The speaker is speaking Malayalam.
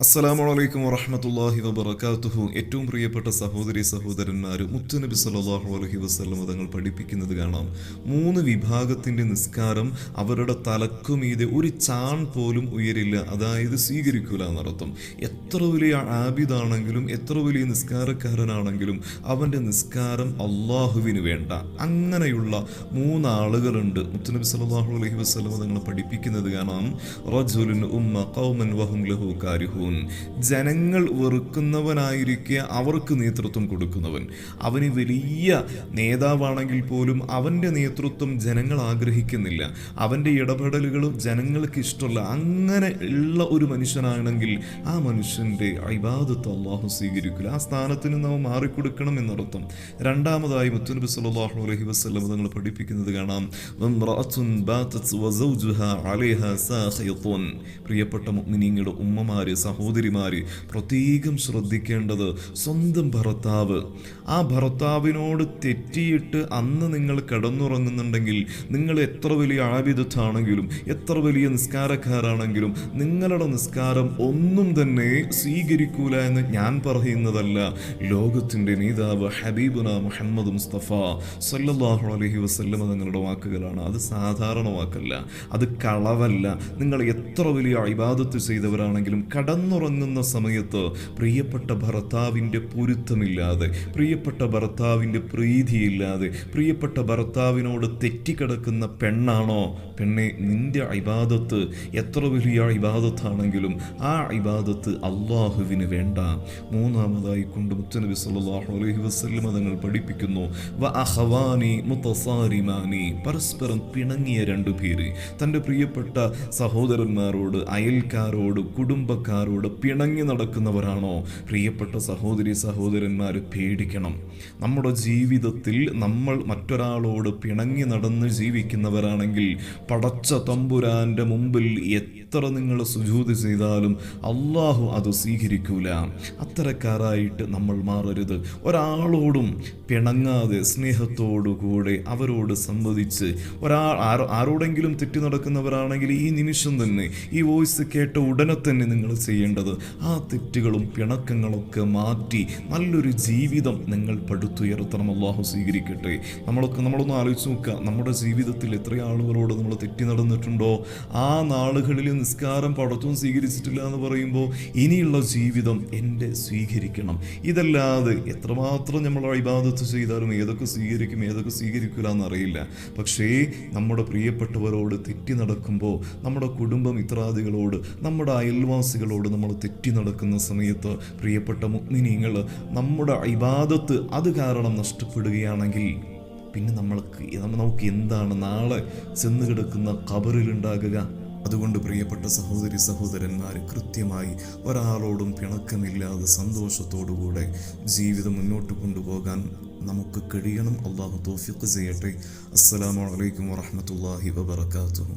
അസ്സലാമു അലൈക്കും വറഹമത്തല്ലാഹി വബർക്കാത്തുഹു ഏറ്റവും പ്രിയപ്പെട്ട സഹോദരി സഹോദരന്മാർ മുത്തുനബി സല്ലല്ലാഹു അലഹി വസ്ലം തങ്ങൾ പഠിപ്പിക്കുന്നത് കാണാം. മൂന്ന് വിഭാഗത്തിന്റെ നിസ്കാരം അവരുടെ തലക്കുമീതെ ഒരു ചാൺ പോലും ഉയരില്ല. അതായത് സ്വീകരിക്കൂല എന്നർത്ഥം എത്ര വലിയ ആബിദാണെങ്കിലും എത്ര വലിയ നിസ്കാരക്കാരനാണെങ്കിലും അവന്റെ നിസ്കാരം അള്ളാഹുവിന് വേണ്ട. അങ്ങനെയുള്ള മൂന്നാളുകളുണ്ട് മുത്തുനബി സല്ലല്ലാഹു അലഹി വസ്ലം തങ്ങൾ പഠിപ്പിക്കുന്നത് കാണാം. റജുലിൻ ഉമ്മ ഖൗമൻ വഹും ലഹു കാരിഹൂൻ ജനങ്ങൾ വെറുക്കുന്നവനായിരിക്കെ അവർക്ക് നേതൃത്വം കൊടുക്കുന്നവൻ. അവന് വലിയ നേതാവാണെങ്കിൽ പോലും അവന്റെ നേതൃത്വം ജനങ്ങൾ ആഗ്രഹിക്കുന്നില്ല. അവന്റെ ഇടപെടലുകൾ ജനങ്ങൾക്ക് ഇഷ്ടമല്ല. അങ്ങനെ ഉള്ള ഒരു മനുഷ്യനാണെങ്കിൽ ആ മനുഷ്യന്റെ ഇബാദത്ത് അള്ളാഹു സ്വീകരിക്കില്ല ആ സ്ഥാനത്തിന് നാം മാറിക്കൊടുക്കണം എന്നർത്ഥം. രണ്ടാമതായി മുത്തുനബി സല്ലല്ലാഹു അലഹി വസല്ലം തങ്ങൾ പഠിപ്പിക്കുന്നത് കാണാം. പ്രിയപ്പെട്ട മുഅ്മിനീങ്ങളുടെ ഉമ്മമാര് സഹോദരിമാര് പ്രത്യേകം ശ്രദ്ധിക്കേണ്ടത് സ്വന്തം ഭർത്താവ്. ആ ഭർത്താവിനോട് തെറ്റിയിട്ട് അന്ന് നിങ്ങൾ കിടന്നുറങ്ങുന്നുണ്ടെങ്കിൽ നിങ്ങൾ എത്ര വലിയ ആബിദത്താണെങ്കിലും എത്ര വലിയ നിസ്കാരക്കാരാണെങ്കിലും നിങ്ങളുടെ നിസ്കാരം ഒന്നും തന്നെ സ്വീകരിക്കൂല എന്ന് ഞാൻ പറയുന്നതല്ല. ലോകത്തിന്റെ നേതാവ് ഹബീബുന മുഹമ്മദ് മുസ്തഫ സല്ലാഹു അലഹി വസല്ലമ നിങ്ങളുടെ വാക്കുകളാണ്. അത് സാധാരണ വാക്കല്ല. അത് കളവല്ല. നിങ്ങൾ എത്ര വലിയ ഇബാദത്ത് ചെയ്തവരാണെങ്കിലും കടന്നുറങ്ങുന്ന സമയത്ത് പ്രിയപ്പെട്ട ഭർത്താവിന്റെ പൊരുത്തമില്ലാതെ പ്രിയപ്പെട്ട ഭർത്താവിന്റെ പ്രീതിയില്ലാതെ പ്രിയപ്പെട്ട ഭർത്താവിനോട് തെറ്റിക്കിടക്കുന്ന പെണ്ണാണോ? പെണ്ണെ നിന്റെ ഇബാദത്ത് എത്ര വലിയ ഇബാദത്താണെങ്കിലും ആ ഇബാദത്ത് അള്ളാഹുവിന് വേണ്ട. മൂന്നാമതായി കൊണ്ട് മുത്തനബി സല്ലല്ലാഹു അലൈഹി വസല്ലം തങ്ങൾ പഠിപ്പിക്കുന്നു വ അഹവാനി മുത്തസാരിമാനി പരസ്പരം പിണങ്ങിയ രണ്ടു പേര് തന്റെ പ്രിയപ്പെട്ട സഹോദരന്മാരോട് അയൽക്കാരോട് കുടുംബക്കാരോട് പിണങ്ങി നടക്കുന്നവരാണോ? പ്രിയപ്പെട്ട സഹോദരി സഹോദരന്മാർ പേടിക്കണം. നമ്മുടെ ജീവിതത്തിൽ നമ്മൾ മറ്റൊരാളോട് പിണങ്ങി നടന്ന് ജീവിക്കുന്നവരാണെങ്കിൽ പടച്ച തമ്പുരാന്റെ മുമ്പിൽ എത്ര നിങ്ങൾ സുജൂതി ചെയ്താലും അള്ളാഹു അത് സ്വീകരിക്കൂല. അത്തരക്കാരായിട്ട് നമ്മൾ മാറരുത്. ഒരാളോടും പിണങ്ങാതെ സ്നേഹത്തോടുകൂടെ അവരോട് സംവദിച്ച് ഒരാൾ ആരോ ആരോടെങ്കിലും തെറ്റി നടക്കുന്നവരാണെങ്കിൽ ഈ നിമിഷം തന്നെ ഈ വോയിസ് കേട്ട ഉടനെ തന്നെ നിങ്ങൾ ചെയ്യേണ്ടത്. ആ തെറ്റുകളും പിണക്കങ്ങളൊക്കെ മാറ്റി നല്ലൊരു ജീവിതം നിങ്ങൾ പടുത്തുയർത്തണം. അള്ളാഹു സ്വീകരിക്കട്ടെ. നമ്മളൊക്കെ നമ്മളൊന്ന് ആലോചിച്ച് നോക്കുക. നമ്മുടെ ജീവിതത്തിൽ എത്ര ആളുകളോട് നമ്മൾ തെറ്റി നടന്നിട്ടുണ്ടോ? ആ നാളുകളിൽ നിസ്കാരം പടത്തും സ്വീകരിച്ചിട്ടില്ല എന്ന് പറയുമ്പോൾ ഇനിയുള്ള ജീവിതം എന്റെ സ്വീകരിക്കണം. ഇതല്ലാതെ എത്രമാത്രം നമ്മൾ ഇബാദത്ത് ചെയ്താലും ഏതൊക്കെ സ്വീകരിക്കും ഏതൊക്കെ സ്വീകരിക്കില്ല എന്നറിയില്ല. പക്ഷേ നമ്മുടെ പ്രിയപ്പെട്ടവരോട് തെറ്റി നടക്കുമ്പോൾ നമ്മുടെ കുടുംബം ഇത്രാദികളോട് നമ്മുടെ അയൽവാസികളോട് നമ്മൾ തെറ്റി നടക്കുന്ന സമയത്ത് പ്രിയപ്പെട്ട മുഗ്മിനീങ്ങൾ നമ്മുടെ ഇബാദത്ത് അത് കാരണം നഷ്ടപ്പെടുകയാണെങ്കിൽ പിന്നെ നമ്മൾക്ക് നമുക്ക് എന്താണ് നാളെ ചെന്ന് കിടക്കുന്ന കബറിലുണ്ടാകുക അതുകൊണ്ട് പ്രിയപ്പെട്ട സഹോദരി സഹോദരന്മാർ കൃത്യമായി ഒരാളോടും പിണക്കമില്ലാതെ സന്തോഷത്തോടുകൂടെ ജീവിതം മുന്നോട്ട് കൊണ്ടുപോകാൻ നമുക്ക് കഴിയണം. അള്ളാഹു തോഫിക്ക് ചെയ്യട്ടെ. അസ്സലാമു അലൈക്കും വറഹമത്തല്ലാഹി വബർക്കാത്തുഹു